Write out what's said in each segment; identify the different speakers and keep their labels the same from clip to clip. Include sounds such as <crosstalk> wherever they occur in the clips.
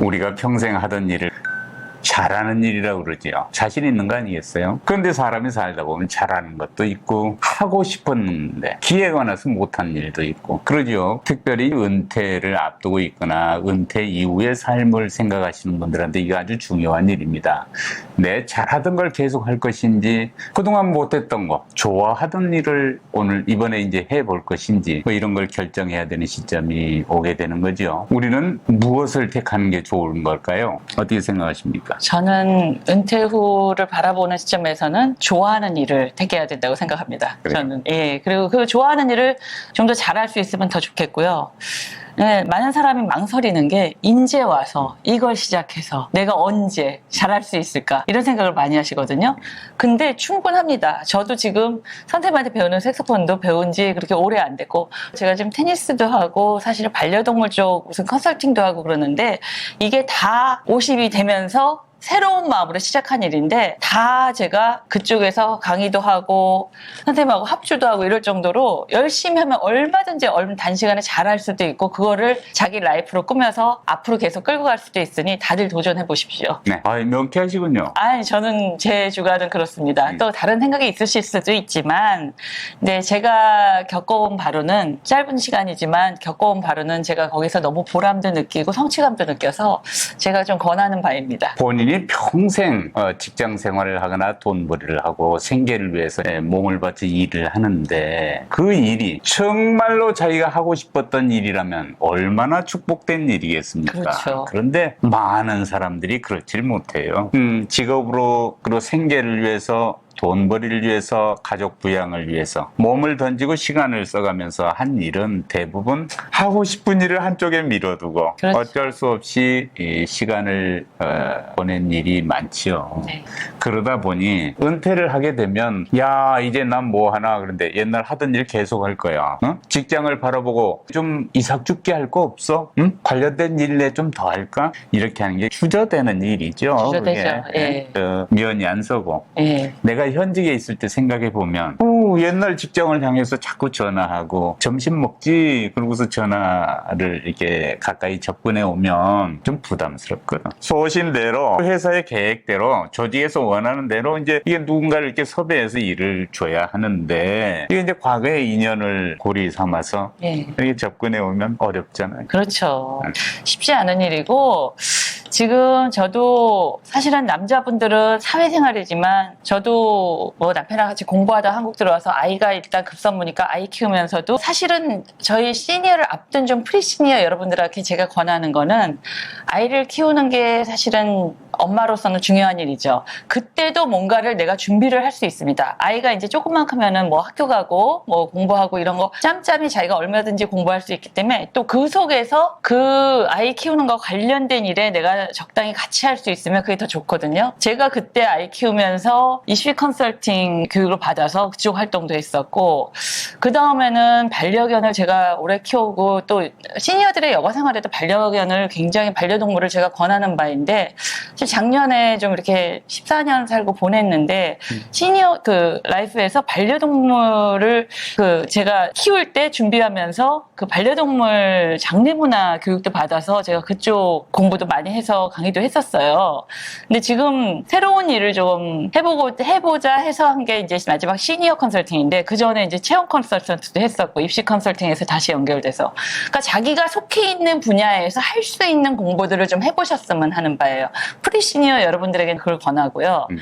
Speaker 1: 우리가 평생 하던 일을 잘하는 일이라고 그러지요. 자신 있는 거 아니겠어요? 그런데 사람이 살다 보면 잘하는 것도 있고 하고 싶었는데 기회가 나서 못한 일도 있고 그러죠. 특별히 은퇴를 앞두고 있거나 은퇴 이후의 삶을 생각하시는 분들한테 이거 아주 중요한 일입니다. 내 잘하던 걸 계속 할 것인지 그동안 못했던 거 좋아하던 일을 오늘 이번에 이제 해볼 것인지 뭐 이런 걸 결정해야 되는 시점이 오게 되는 거죠. 우리는 무엇을 택하는 게 좋은 걸까요? 어떻게 생각하십니까?
Speaker 2: 저는 은퇴 후를 바라보는 시점에서는 좋아하는 일을 택해야 된다고 생각합니다.
Speaker 1: 그래요?
Speaker 2: 저는 예 그리고 그 좋아하는 일을 좀 더 잘할 수 있으면 더 좋겠고요. 네, 많은 사람이 망설이는 게 인제 와서 이걸 시작해서 내가 언제 잘할 수 있을까 이런 생각을 많이 하시거든요. 근데 충분합니다. 저도 지금 선생님한테 배우는 색소폰도 배운 지 그렇게 오래 안 됐고 제가 지금 테니스도 하고 사실 반려동물 쪽 무슨 컨설팅도 하고 그러는데 이게 다 50이 되면서 새로운 마음으로 시작한 일인데 다 제가 그쪽에서 강의도 하고 선생님하고 합주도 하고 이럴 정도로 열심히 하면 얼마든지 얼마 단시간에 잘할 수도 있고 그거를 자기 라이프로 꾸며서 앞으로 계속 끌고 갈 수도 있으니 다들 도전해 보십시오.
Speaker 1: 네. 아, 명쾌하시군요.
Speaker 2: 아니 저는 제 주관은 그렇습니다.
Speaker 1: 음.
Speaker 2: 또 다른 생각이 있으실 수도 있지만, 네 제가 겪어온 바로는 짧은 시간이지만 겪어온 바로는 제가 거기서 너무 보람도 느끼고 성취감도 느껴서 제가 좀 권하는 바입니다.
Speaker 1: 본인이 평생 어, 직장 생활을 하거나 돈벌이를 하고 생계를 위해서 예, 몸을 바쳐 일을 하는데 그 일이 정말로 자기가 하고 싶었던 일이라면 얼마나 축복된 일이겠습니까?
Speaker 2: 그렇죠.
Speaker 1: 그런데 많은 사람들이 그렇질 못해요. 음, 직업으로 그리고 생계를 위해서 돈벌이를 위해서 가족 부양을 위해서 몸을 던지고 시간을 써가면서 한 일은 대부분 하고 싶은 일을 한쪽에 밀어두고
Speaker 2: 그렇죠.
Speaker 1: 어쩔 수 없이 이 시간을 어, 보낸 일이 많지요.
Speaker 2: 네.
Speaker 1: 그러다 보니 은퇴를 하게 되면 야 이제 난 뭐 하나 그런데 옛날 하던 일 계속 할 거야. 어? 직장을 바라보고 좀 이삭 죽게 할 거 없어? 응? 관련된 일에 좀 더 할까? 이렇게 하는 게 주저되는 일이죠.
Speaker 2: 주저되죠.
Speaker 1: 그게.
Speaker 2: 예.
Speaker 1: 어, 면이 안 서고
Speaker 2: 예.
Speaker 1: 내가 현직에 있을 때 생각해 보면 오, 옛날 직장을 향해서 자꾸 전화하고 점심 먹지 그러고서 전화를 이렇게 가까이 접근해 오면 좀 부담스럽거든. 소신대로 회사의 계획대로 조직에서 원하는 대로 이제 이게 누군가를 이렇게 섭외해서 일을 줘야 하는데 이게 이제 과거의 인연을 고리 삼아서
Speaker 2: 예.
Speaker 1: 이렇게 접근해 오면 어렵잖아요.
Speaker 2: 그렇죠.
Speaker 1: 네.
Speaker 2: 쉽지 않은 일이고, 지금 저도 사실은 남자분들은 사회생활이지만 저도 뭐 남편이랑 같이 공부하다 한국 들어와서 아이가 일단 급선무니까 아이 키우면서도 사실은 저희 시니어를 앞둔 좀 프리시니어 여러분들한테 제가 권하는 거는 아이를 키우는 게 사실은 엄마로서는 중요한 일이죠. 그때도 뭔가를 내가 준비를 할 수 있습니다. 아이가 이제 조금만 크면은 뭐 학교 가고 뭐 공부하고 이런 거 짬짬이 자기가 얼마든지 공부할 수 있기 때문에 또 그 속에서 그 아이 키우는 거 관련된 일에 내가 적당히 같이 할 수 있으면 그게 더 좋거든요. 제가 그때 아이 키우면서 이슈 컨설팅 교육을 받아서 그쪽 활동도 했었고 그 다음에는 반려견을 제가 오래 키우고 또 시니어들의 여가 생활에도 반려견을 굉장히 반려동물을 제가 권하는 바인데 사실 작년에 좀 이렇게 14년 살고 보냈는데 시니어 그 라이프에서 반려동물을 그 제가 키울 때 준비하면서 그 반려동물 장례문화 교육도 받아서 제가 그쪽 공부도 많이 해서 강의도 했었어요. 근데 지금 새로운 일을 좀 해보고 해보자 해서 한 게 이제 마지막 시니어 컨설팅인데 그 전에 이제 체험 컨설턴트도 했었고 입시 컨설팅에서 다시 연결돼서 그러니까 자기가 속해 있는 분야에서 할 수 있는 공부들을 좀 해보셨으면 하는 바예요. 프리 시니어 여러분들에게는 그걸 권하고요.
Speaker 1: 음.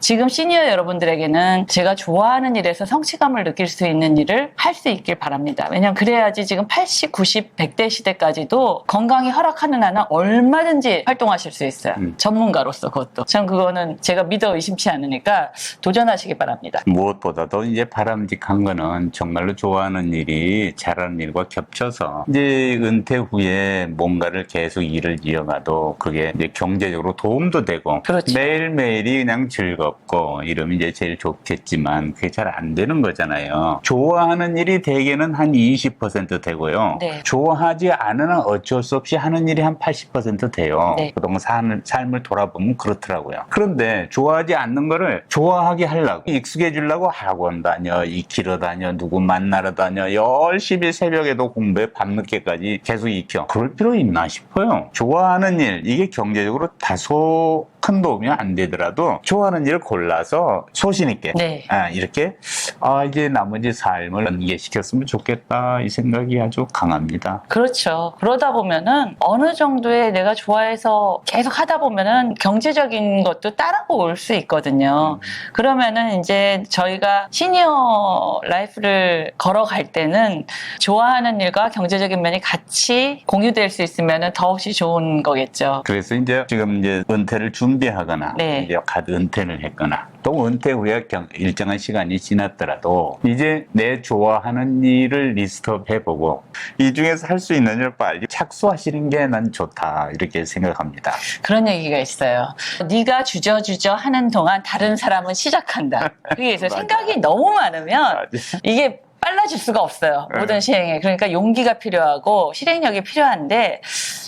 Speaker 2: 지금 시니어 여러분들에게는 제가 좋아하는 일에서 성취감을 느낄 수 있는 일을 할 수 있길 바랍니다. 왜냐하면 그래야지 지금 80, 90, 100대 시대까지도 건강이 허락하는 한은 얼마든지 활동하실 수 있어요.
Speaker 1: 음.
Speaker 2: 전문가로서 그것도. 참 그거는 제가 믿어 의심치 않으니까 도전하시기 바랍니다.
Speaker 1: 무엇보다도 이제 바람직한 거는 정말로 좋아하는 일이 잘하는 일과 겹쳐서 이제 은퇴 후에 뭔가를 계속 일을 이어가도 그게 이제 경제적으로 도움도 되고
Speaker 2: 그렇죠.
Speaker 1: 매일매일이 그냥 즐겁 고 없고 이러면 이제 제일 좋겠지만 그게 잘 안 되는 거잖아요. 좋아하는 일이 대개는 한 20% 되고요.
Speaker 2: 네.
Speaker 1: 좋아하지 않으면 어쩔 수 없이 하는 일이 한 80% 돼요.
Speaker 2: 네.
Speaker 1: 그동안 삶을, 삶을 돌아보면 그렇더라고요. 그런데 좋아하지 않는 거를 좋아하게 하려고 익숙해지려고 학원 다녀, 익히러 다녀, 누구 만나러 다녀, 열심히 새벽에도 공부해 밤늦게까지 계속 익혀. 그럴 필요 있나 싶어요. 좋아하는 일, 이게 경제적으로 다소 큰 도움이 안 되더라도 좋아하는 일을 골라서 소신 있게
Speaker 2: 네.
Speaker 1: 아, 이렇게 아, 이제 나머지 삶을 연계시켰으면 좋겠다 이 생각이 아주 강합니다.
Speaker 2: 그렇죠. 그러다 보면은 어느 정도의 내가 좋아해서 계속 하다 보면은 경제적인 것도 따라올 수 있거든요. 그러면은 이제 저희가 시니어 라이프를 걸어갈 때는 좋아하는 일과 경제적인 면이 같이 공유될 수 있으면은 더없이 좋은 거겠죠.
Speaker 1: 그래서 이제 지금 이제 은퇴를 준 비하거나
Speaker 2: 네.
Speaker 1: 이제 갓 은퇴를 했거나 또 은퇴 후에 경- 일정한 시간이 지났더라도 이제 내 좋아하는 일을 리스트업 해보고 이 중에서 할 수 있는 일을 빨리 착수하시는 게 난 좋다 이렇게 생각합니다.
Speaker 2: 그런 얘기가 있어요. 네가 주저주저 하는 동안 다른 사람은 시작한다. <laughs>
Speaker 1: 맞아요.
Speaker 2: 생각이 너무 많으면 이게 빨라질 수가 없어요.
Speaker 1: 네.
Speaker 2: 모든 시행에. 그러니까 용기가 필요하고 실행력이 필요한데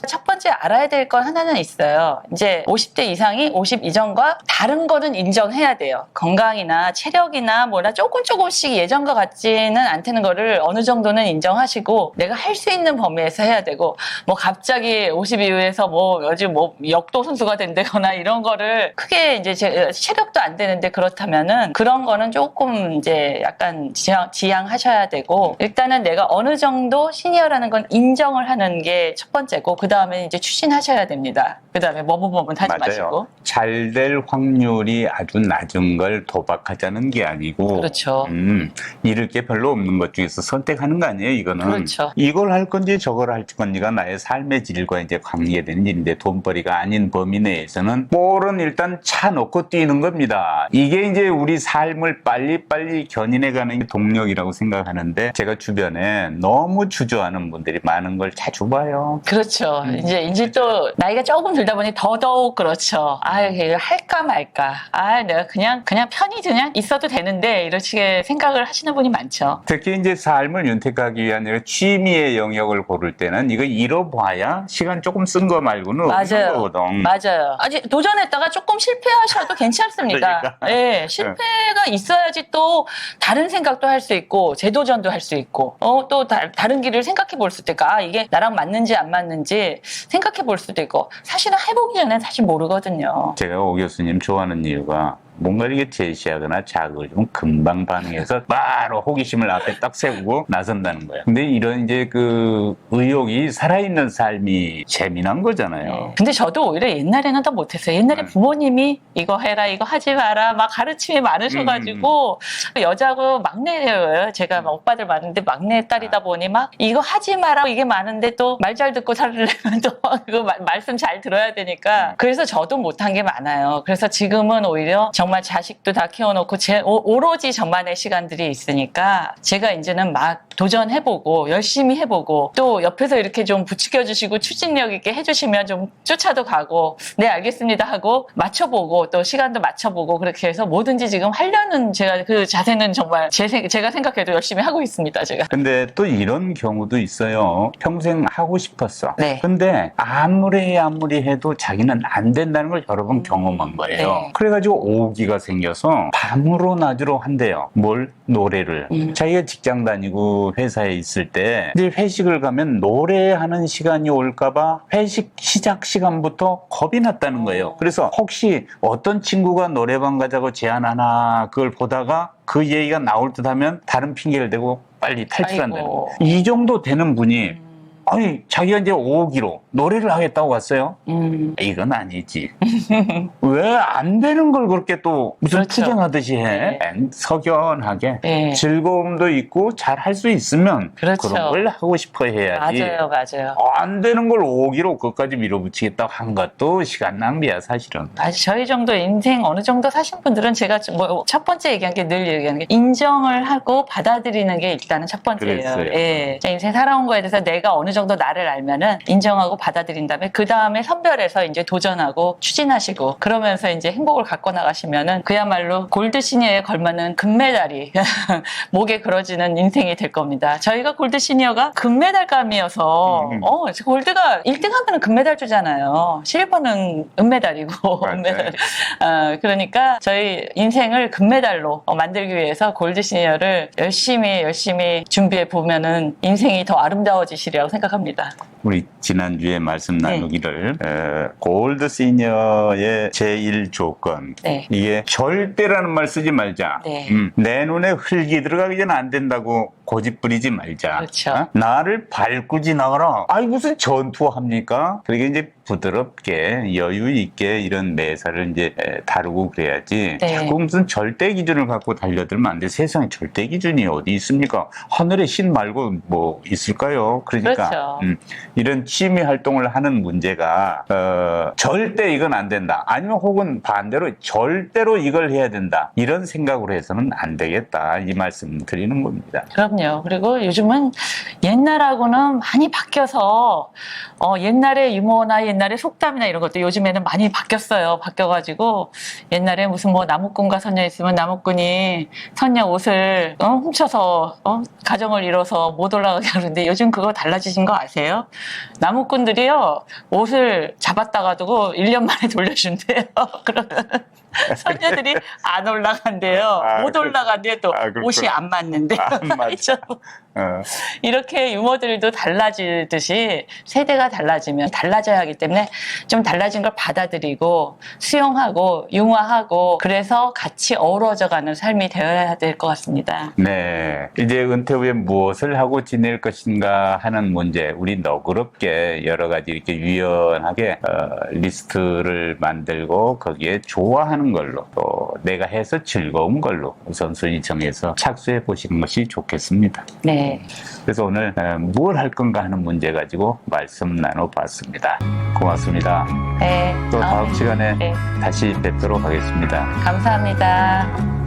Speaker 2: 첫 번째 알아야 될 건 하나는 있어요. 이제 50대 이상이 50 이전과 다른 거는 인정해야 돼요. 건강이나 체력이나 뭐나 조금 조금씩 예전과 같지는 않다는 거를 어느 정도는 인정하시고 내가 할 수 있는 범위에서 해야 되고 뭐 갑자기 50 이후에서 뭐 요즘 뭐 역도 선수가 된다거나 이런 거를 크게 이제 제- 체력도 안 되는데 그렇다면은 그런 거는 조금 이제 약간 지양, 지양 하셔야 되고 일단은 내가 어느 정도 시니어라는 건 인정을 하는 게 첫 번째고 그 다음에 이제 추진하셔야 됩니다. 그 다음에 머뭇머뭇 하지 마시고
Speaker 1: 잘 될 확률이 아주 낮은 걸 도박하자는 게 아니고
Speaker 2: 그렇죠.
Speaker 1: 음, 잃을 게 별로 없는 것 중에서 선택하는 거 아니에요, 이거는.
Speaker 2: 그렇죠.
Speaker 1: 이걸 할 건지 저걸 할 건지가 나의 삶의 질과 이제 관계되는 일인데 돈벌이가 아닌 범위 내에서는 볼은 일단 차 놓고 뛰는 겁니다. 이게 이제 우리 삶을 빨리빨리 견인해가는 게 동력이라고 생각 하는데 제가 주변에 너무 주저하는 분들이 많은 걸 자주 봐요.
Speaker 2: 그렇죠. 이제 이제 또 나이가 조금 들다 보니 더더욱 그렇죠. 아, 이거 할까 말까. 아, 내가 그냥 그냥 편히 그냥 있어도 되는데 식의 생각을 하시는 분이 많죠.
Speaker 1: 특히 이제 삶을 윤택하기 위한 이런 취미의 영역을 고를 때는 이거 잃어봐야 시간 조금 쓴 거 말고는 없는
Speaker 2: 맞아요.
Speaker 1: 거거든.
Speaker 2: 맞아요. 아직 도전했다가 조금 실패하셔도 괜찮습니다. <laughs>
Speaker 1: 그러니까.
Speaker 2: 예, 실패가 있어야지 또 다른 생각도 할 수 있고 재도전도 할 수 있고 어, 또 다, 른 길을 생각해 볼 수도 있고 아 이게 나랑 맞는지 안 맞는지 생각해 볼 수도 있고 사실은 해보기 전에 사실 모르거든요.
Speaker 1: 제가 오 교수님 좋아하는 이유가 뭔가 이게 제시하거나 자극을 좀 금방 반응해서 바로 호기심을 앞에 딱 세우고 나선다는 거예요. 근데 이런 이제 그 의욕이 살아있는 삶이 재미난 거잖아요.
Speaker 2: 네. 근데 저도 오히려 옛날에는 더 못했어요. 옛날에
Speaker 1: 음.
Speaker 2: 부모님이 이거 해라, 이거 하지 마라, 막 가르침이 많으셔가지고
Speaker 1: 음,
Speaker 2: 여자고 막내예요. 제가 막 오빠들 많은데 막내 딸이다
Speaker 1: 아.
Speaker 2: 보니 막 이거 하지 마라 이게 많은데 또 말 잘 듣고 살려면 또그 말씀 잘 들어야
Speaker 1: 음.
Speaker 2: 되니까 그래서 저도 못한 게 많아요. 그래서 지금은 오히려 정말 자식도 다 키워놓고 제 오- 오로지 저만의 시간들이 있으니까 제가 이제는 막 도전해보고 열심히 해보고 또 옆에서 이렇게 좀 부추겨주시고 추진력 있게 해주시면 좀 쫓아도 가고 네 알겠습니다 하고 맞춰보고 또 시간도 맞춰보고 그렇게 해서 뭐든지 지금 하려는 제가 그 자세는 정말 제, 생- 제가 생각해도 열심히 하고 있습니다 제가
Speaker 1: 근데 또 이런 경우도 있어요. 평생 하고 싶었어.
Speaker 2: 네.
Speaker 1: 근데 아무리 아무리 해도 자기는 안 된다는 걸 여러 번 경험한 거예요.
Speaker 2: 네.
Speaker 1: 그래가지고 오기가 생겨서 밤으로 낮으로 한대요. 뭘? 노래를.
Speaker 2: 음.
Speaker 1: 자기가 직장 다니고 회사에 있을 때 이제 회식을 가면 노래하는 시간이 올까봐 회식 시작 시간부터 겁이 났다는 거예요. 그래서 혹시 어떤 친구가 노래방 가자고 제안하나 그걸 보다가 그 얘기가 나올 듯 하면 다른 핑계를 대고 빨리 탈출한다는. 거예요. 이 정도 되는 분이 아니 자기가 이제 5기로 노래를 하겠다고 갔어요?
Speaker 2: 음,
Speaker 1: 이건 아니지. <laughs> 왜 안 되는 걸 그렇게 또 무슨
Speaker 2: 그렇죠.
Speaker 1: 투쟁하듯이 해?
Speaker 2: 네.
Speaker 1: 석연하게
Speaker 2: 네.
Speaker 1: 즐거움도 있고 잘 할 수 있으면
Speaker 2: 그렇죠.
Speaker 1: 런걸 하고 싶어 해야지.
Speaker 2: 맞아요 맞아요
Speaker 1: 안 되는 걸 5기로 그까지 밀어붙이겠다고 한 것도 시간 낭비야 사실은.
Speaker 2: 아주 저희 정도 인생 어느 정도 사신 분들은 제가 뭐 첫 번째 얘기한 게 늘 얘기하는 게 인정을 하고 받아들이는 게 일단은 첫 번째예요.
Speaker 1: 그랬어요.
Speaker 2: 예. 제 인생 살아온 거에 대해서 내가 어느 정도 정도 나를 알면은 인정하고 받아들인 다음에 그 다음에 선별해서 이제 도전하고 추진하시고 그러면서 이제 행복을 갖고 나가시면은 그야말로 골드 시니어에 걸맞는 금메달이 <laughs> 목에 걸어지는 인생이 될 겁니다. 저희가 골드 시니어가 금메달감이어서
Speaker 1: 음.
Speaker 2: 어 골드가 1등 하면은 금메달 주잖아요. 실버는 은메달이고. <laughs> 은메달. 어, 그러니까 저희 인생을 금메달로 어, 만들기 위해서 골드 시니어를 열심히 열심히 준비해 보면은 인생이 더 아름다워지시리라고 생각 합니다.
Speaker 1: 우리 지난주에 말씀
Speaker 2: 네.
Speaker 1: 나누기를 에, 골드 시니어의 제1 조건
Speaker 2: 네.
Speaker 1: 이게 절대라는 말 쓰지 말자.
Speaker 2: 네.
Speaker 1: 음, 내 눈에 흙이 들어가기 전에 안 된다고 고집 부리지 말자.
Speaker 2: 그렇죠.
Speaker 1: 어? 나를 밟고 지나가라. 아이 무슨 전투합니까? 그러게 이제 부드럽게 여유 있게 이런 매사를 이제 에, 다루고 그래야지.
Speaker 2: 네.
Speaker 1: 자꾸 무슨 절대 기준을 갖고 달려들면 안 돼. 세상에 절대 기준이 어디 있습니까? 하늘에 신 말고 뭐 있을까요? 그러니까
Speaker 2: 그렇죠.
Speaker 1: 음, 이런 취미 활동을 하는 문제가 어, 절대 이건 안 된다. 아니면 혹은 반대로 절대로 이걸 해야 된다. 이런 생각으로 해서는 안 되겠다. 이 말씀 드리는 겁니다.
Speaker 2: 그럼요. 그리고 요즘은 옛날하고는 많이 바뀌어서 어, 옛날에 유머나 옛날에 속담이나 이런 것도 요즘에는 많이 바뀌었어요. 바뀌어가지고 옛날에 무슨 뭐 나무꾼과 선녀 있으면 나무꾼이 선녀 옷을 어, 훔쳐서 어, 가정을 이뤄서 못 올라가게 하는데 요즘 그거 달라지신 거 아세요? 나무꾼들이요 옷을 잡았다가 두고 1년 만에 돌려준대요. <laughs> 그러면 <laughs> 선녀들이 안 올라간대요.
Speaker 1: 아,
Speaker 2: 못
Speaker 1: 그-
Speaker 2: 올라간대요. 또
Speaker 1: 아, 그렇구나.
Speaker 2: 옷이 안 맞는데.
Speaker 1: 안 맞죠. 어,
Speaker 2: 이렇게 유머들도 달라지듯이 세대가 달라지면 달라져야 하기 때문에 좀 달라진 걸 받아들이고 수용하고 융화하고 그래서 같이 어우러져가는 삶이 되어야 될 것 같습니다.
Speaker 1: 네. 이제 은퇴 후에 무엇을 하고 지낼 것인가 하는 문제, 우리 너그럽게 여러 가지 이렇게 유연하게 어, 리스트를 만들고 거기에 좋아하는 걸로 또 내가 해서 즐거운 걸로 우선순위 정해서 착수해 보시는 것이 좋겠습니다.
Speaker 2: 네.
Speaker 1: 그래서 오늘 어, 뭘할 건가 하는 문제 가지고 말씀 나눠봤습니다. 고맙습니다.
Speaker 2: 네.
Speaker 1: 또 다음
Speaker 2: 다음에-
Speaker 1: 시간에
Speaker 2: 네.
Speaker 1: 다시 뵙도록 하겠습니다.
Speaker 2: 감사합니다.